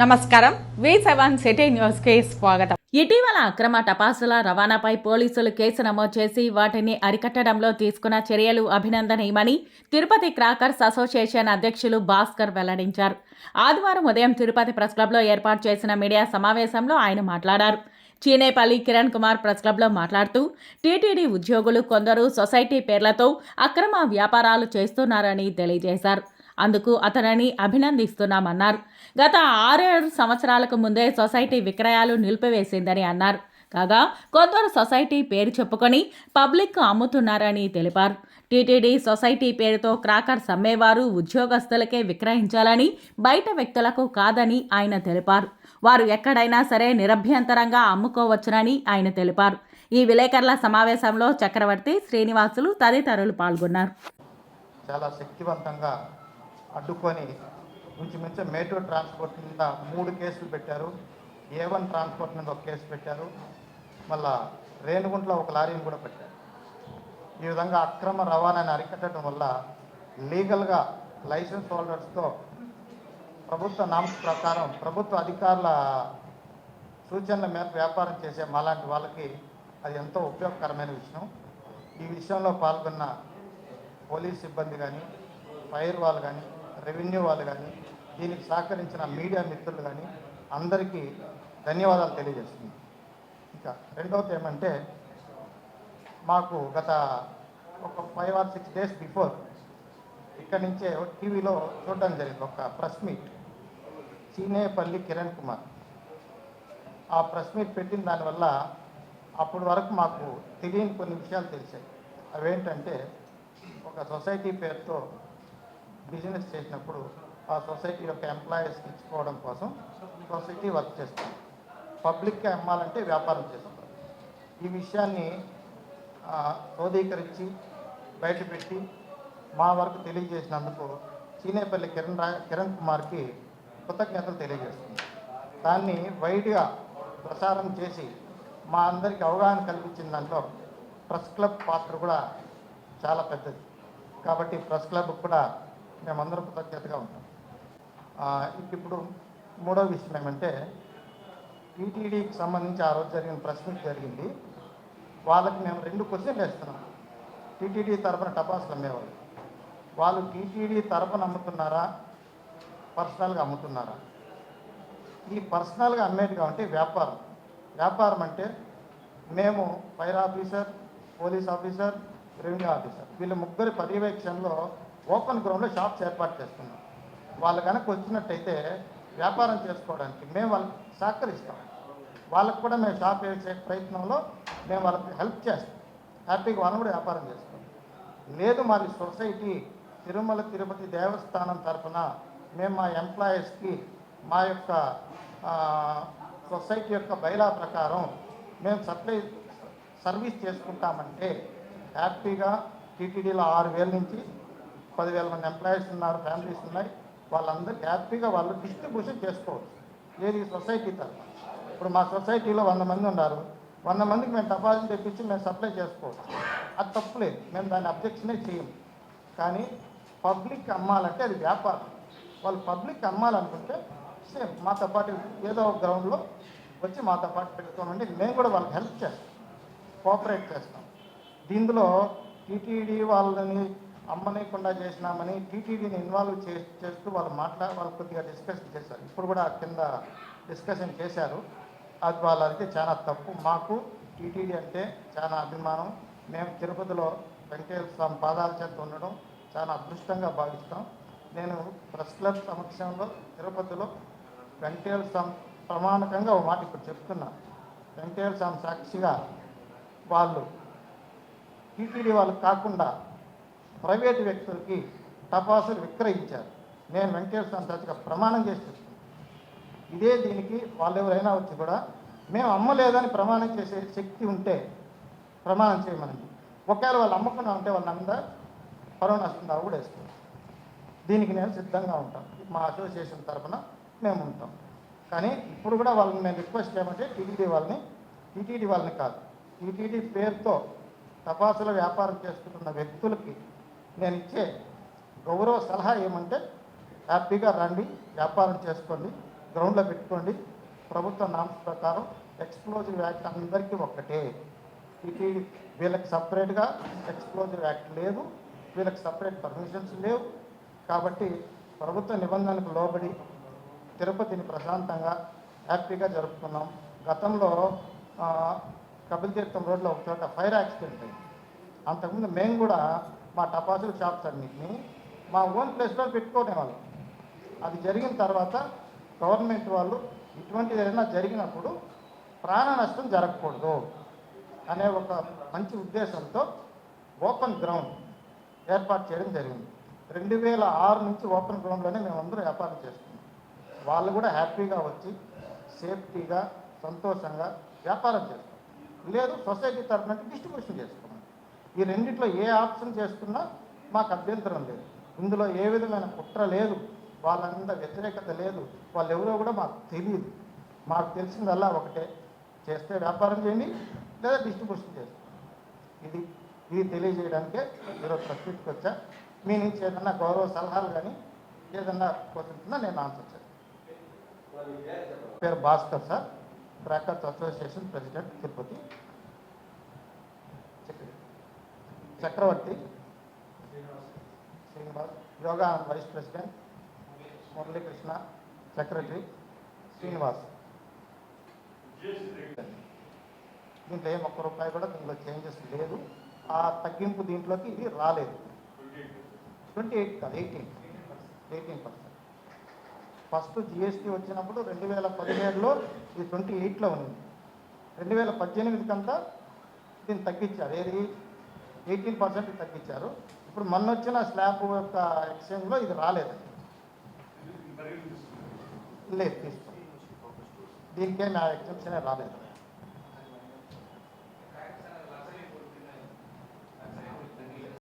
నమస్కారం. వి seven city న్యూస్కి స్వాగతం. ఇటీవల అక్రమ టపాసుల రవాణాపై పోలీసులు కేసు నమోదు చేసి వాటిని అరికట్టడంలో తీసుకున్న చర్యలు అభినందనీయమని తిరుపతి క్రాకర్స్ అసోసియేషన్ అధ్యక్షులు భాస్కర్ వెల్లడించారు. ఆదివారం ఉదయం తిరుపతి ప్రెస్ క్లబ్లో ఏర్పాటు చేసిన మీడియా సమావేశంలో ఆయన మాట్లాడారు. చీనేపల్లి కిరణ్ కుమార్ ప్రెస్ క్లబ్లో మాట్లాడుతూ టీటీడీ ఉద్యోగులు కొందరు సొసైటీ పేర్లతో అక్రమ వ్యాపారాలు చేస్తున్నారని తెలియజేశారు. అందుకు అతనిని అభినందిస్తున్నామన్నారు. గత ఆరేడు సంవత్సరాలకు ముందే సొసైటీ విక్రయాలు నిలిపివేసిందని అన్నారు. కాగా కొందరు సొసైటీ పేరు చెప్పుకొని పబ్లిక్ అమ్ముతున్నారని తెలిపారు. టీటీడీ సొసైటీ పేరుతో క్రాకర్స్ అమ్మేవారు ఉద్యోగస్తులకే విక్రయించాలని బయట వ్యక్తులకు కాదని ఆయన తెలిపారు. వారు ఎక్కడైనా సరే నిరభ్యంతరంగా అమ్ముకోవచ్చునని ఆయన తెలిపారు. ఈ విలేకరుల సమావేశంలో చక్రవర్తి శ్రీనివాసులు తదితరులు పాల్గొన్నారు. చాలా శక్తివంతంగా అడ్డుకొని ఇంచుమించు మేటూర్ ట్రాన్స్పోర్ట్ మీద మూడు కేసులు పెట్టారు. ఏ వన్ ట్రాన్స్పోర్ట్ మీద ఒక కేసు పెట్టారు. మళ్ళా రేణుగుంట్లో ఒక లారీని కూడా పెట్టారు. ఈ విధంగా అక్రమ రవాణాని అరికట్టడం వల్ల లీగల్గా లైసెన్స్ హోల్డర్స్తో ప్రభుత్వ నామ్స్ ప్రకారం ప్రభుత్వ అధికారుల సూచనల మేరకు వ్యాపారం చేసే మాలాంటి వాళ్ళకి అది ఎంతో ఉపయోగకరమైన విషయం. ఈ విషయంలో పాల్గొన్న పోలీస్ సిబ్బంది కానీ ఫైర్ వాళ్ళు కానీ రెవెన్యూ వాళ్ళు కానీ దీనికి సహకరించిన మీడియా మిత్రులు కానీ అందరికీ ధన్యవాదాలు తెలియజేస్తుంది ఇంకా రెండవది ఏమంటే మాకు గత ఒక five or six days before ఇక్కడి నుంచే టీవీలో చూడడం జరిగింది. ఒక ప్రెస్ మీట్ చీనేపల్లి కిరణ్ కుమార్. ఆ ప్రెస్ మీట్ పెట్టిన దానివల్ల అప్పటి వరకు మాకు తెలియని కొన్ని విషయాలు తెలిసాయి. అవేంటంటే ఒక సొసైటీ పేరుతో బిజినెస్ చేసినప్పుడు ఆ సొసైటీ యొక్క ఎంప్లాయీస్కి ఇచ్చుకోవడం కోసం సొసైటీ వర్క్ చేస్తుంది. పబ్లిక్కి అమ్మాలంటే వ్యాపారం చేస్తాం ఈ విషయాన్ని క్రోధీకరించి బయటపెట్టి మా వరకు తెలియజేసినందుకు చీనేపల్లి కిరణ్ రా కిరణ్ కుమార్కి కృతజ్ఞతలు తెలియజేస్తుంది దాన్ని వైడ్గా ప్రసారం చేసి మా అందరికి అవగాహన కల్పించిన దాంట్లో ప్రెస్ క్లబ్ పాత్ర కూడా చాలా పెద్దది. కాబట్టి ప్రెస్ క్లబ్ కూడా మేమందరం కృతజ్ఞతగా ఉంటాం. ఇప్పుడు మూడో విషయం ఏమంటే టీటీడీకి సంబంధించి ఆ రోజు జరిగిన ప్రశ్న జరిగింది. వాళ్ళకి మేము రెండు క్వశ్చన్లు వేస్తున్నాం. టీటీడీ తరపున టపాసులు అమ్మేవాళ్ళు. వాళ్ళు టీటీడీ తరపున అమ్ముతున్నారా? పర్సనల్గా అమ్ముతున్నారా? ఈ పర్సనల్గా అమ్మేదిగా ఉంటే వ్యాపారం. వ్యాపారం అంటే మేము fire officer police officer revenue officer వీళ్ళ ముగ్గురి పర్యవేక్షణలో ఓపెన్ గ్రౌండ్లో షాప్స్ ఏర్పాటు చేస్తున్నాం. వాళ్ళు కనుక వచ్చినట్టయితే వ్యాపారం చేసుకోవడానికి మేము వాళ్ళకి సహకరిస్తాం. వాళ్ళకు కూడా మేము షాప్ వేసే ప్రయత్నంలో మేము వాళ్ళకి హెల్ప్ చేస్తాం. హ్యాపీగా వాళ్ళని కూడా వ్యాపారం చేస్తాం. లేదు మరి సొసైటీ తిరుమల తిరుపతి దేవస్థానం తరఫున మేము మా ఎంప్లాయీస్కి మా యొక్క సొసైటీ యొక్క బైలా ప్రకారం మేము సప్లై సర్వీస్ చేసుకుంటామంటే హ్యాపీగా టీటీడీలో ఆరు వేల నుంచి పదివేల మంది ఎంప్లాయీస్ ఉన్నారు ఫ్యామిలీస్ ఉన్నాయి. వాళ్ళందరికీ హ్యాపీగా వాళ్ళు డిస్ట్రిబ్యూషన్ చేసుకోవచ్చు. ఏది సొసైటీ తరఫున. ఇప్పుడు మా సొసైటీలో వంద మంది ఉన్నారు. వంద మందికి మేము టపాసులు తెప్పించి మేము సప్లై చేసుకోవచ్చు. అది తప్పులేదు మేము దాన్ని అబ్జెక్షనే చేయము. కానీ పబ్లిక్ అమ్మాలంటే అది వ్యాపారం. వాళ్ళు పబ్లిక్ అమ్మాలనుకుంటే సేమ్ మాతో పాటు ఏదో ఒక గ్రౌండ్లో వచ్చి మాతో పాటు పెట్టుకోమంటే మేము కూడా వాళ్ళకి హెల్ప్ చేస్తాం. కోఆపరేట్ చేస్తాం. దీనిలో టీటీడీ వాళ్ళని అమ్మనేకుండా చేసినామని టీటీడీని ఇన్వాల్వ్ చే చేస్తూ వాళ్ళు మాట్లా వాళ్ళు కొద్దిగా డిస్కషన్ చేశారు. ఇప్పుడు కూడా కింద డిస్కషన్ చేశారు. అది వాళ్ళకి చాలా తప్పు. మాకు టీటీడీ అంటే చాలా అభిమానం. మేము తిరుపతిలో వెంకటేశ్వర స్వామి పాదాల చేత ఉండడం చాలా అదృష్టంగా భావిస్తాం. నేను ప్రెస్ క్లబ్ సమక్షంలో తిరుపతిలో వెంకటేశ్వర స్వామి ప్రమాణకంగా ఒక మాట ఇప్పుడు చెప్తున్నా. వెంకటేశ్వర స్వామి సాక్షిగా వాళ్ళు టీటీడీ వాళ్ళు కాకుండా ప్రైవేటు వ్యక్తులకి టపాసులు విక్రయించారు. నేను వెంకటేశ్వర స్వామి ప్రమాణం చేసి ఇదే దీనికి వాళ్ళు ఎవరైనా వచ్చి కూడా మేము అమ్మలేదని ప్రమాణం చేసే శక్తి ఉంటే ప్రమాణం చేయమనండి. ఒకవేళ వాళ్ళు అమ్మకుండా ఉంటే వాళ్ళ మీద కరోనా నష్టం కూడా వేసుకుంటాం దీనికి నేను సిద్ధంగా ఉంటాం మా అసోసియేషన్ తరఫున మేము ఉంటాం. కానీ ఇప్పుడు కూడా వాళ్ళని నేను రిక్వెస్ట్ చేయమంటే టీటీడీ వాళ్ళని టీటీడీ వాళ్ళని కాదు. టీటీడీ పేరుతో తపాసుల వ్యాపారం చేసుకుంటున్న వ్యక్తులకి నేను ఇచ్చే గౌరవ సలహా ఏమంటే హ్యాపీగా రండి వ్యాపారం చేసుకోండి గ్రౌండ్లో పెట్టుకోండి. ప్రభుత్వ నామ్స్ ప్రకారం ఎక్స్ప్లోజివ్ యాక్ట్ అందరికీ ఒక్కటే. ఇది వీళ్ళకి సపరేట్గా ఎక్స్ప్లోజివ్ యాక్ట్ లేదు వీళ్ళకి సపరేట్ పర్మిషన్స్ లేవు. కాబట్టి ప్రభుత్వ నిబంధనలకు లోబడి తిరుపతిని ప్రశాంతంగా హ్యాపీగా జరుపుకున్నాం. గతంలో ఆ, కపిల్ తీర్థం రోడ్లో ఒక చోట ఫైర్ యాక్సిడెంట్ అయింది. అంతకుముందు మేము కూడా మా టపాసుల షాప్స్ అన్నింటినీ మా ఓన్ ప్లేస్లో పెట్టుకునేవాళ్ళం. అది జరిగిన తర్వాత గవర్నమెంట్ వాళ్ళు ఇటువంటిది ఏదైనా జరిగినప్పుడు ప్రాణ నష్టం జరగకూడదు అనే ఒక మంచి ఉద్దేశంతో ఓపెన్ గ్రౌండ్ ఏర్పాటు చేయడం జరిగింది. రెండు వేల ఆరు నుంచి ఓపెన్ గ్రౌండ్లోనే మేము వ్యాపారం చేస్తున్నాం వాళ్ళు కూడా హ్యాపీగా వచ్చి సేఫ్టీగా సంతోషంగా వ్యాపారం చేస్తాం లేదు సొసైటీ తరఫున డిస్ట్రిబ్యూషన్ చేసుకున్నాం. ఈ రెండిట్లో ఏ ఆప్షన్ చేసుకున్నా మాకు అభ్యంతరం లేదు. ఇందులో ఏ విధమైన కుట్ర లేదు. వాళ్ళ మీద వ్యతిరేకత లేదు. వాళ్ళు ఎవరో కూడా మాకు తెలియదు మాకు తెలిసిందల్లా ఒకటే. చేస్తే వ్యాపారం చేయండి లేదా డిస్ట్రిబ్యూషన్ చేస్తాం ఇది ఇది తెలియజేయడానికే ఈరోజు ప్రస్తుతికి వచ్చా. మీ నుంచి ఏదన్నా గౌరవ సలహాలు కానీ ఏదన్నా కోరుతుందా నేను ఆన్సర్ చేస్తాను పేరు Bhaskar sir crackers association president Tirupati. Chakravarthi Srinivas Yoga vice president Muralikrishna secretary Srinivas. దీంట్లో ఏం ఒక్క రూపాయి కూడా దీంట్లో చేంజెస్ లేదు. ఆ తగ్గింపు దీంట్లోకి ఇది రాలేదు. ట్వంటీ ఎయిట్ కాదు eighteen. Eighteen percent. First GST వచ్చినప్పుడు రెండు వేల పదిహేడులో ఇది ట్వంటీ ఎయిట్లో ఉంది. రెండు వేల పద్దెనిమిది కంతా దీన్ని తగ్గించారు. ఏది? ఎయిటీన్ పర్సెంట్ తగ్గించారు. ఇప్పుడు మొన్న వచ్చిన స్లాబ్ యొక్క ఎక్స్చేంజ్లో ఇది రాలేదండి లేదు తీసుకో దీనికే నా ఎగ్జామ్షన్ రాలేదు.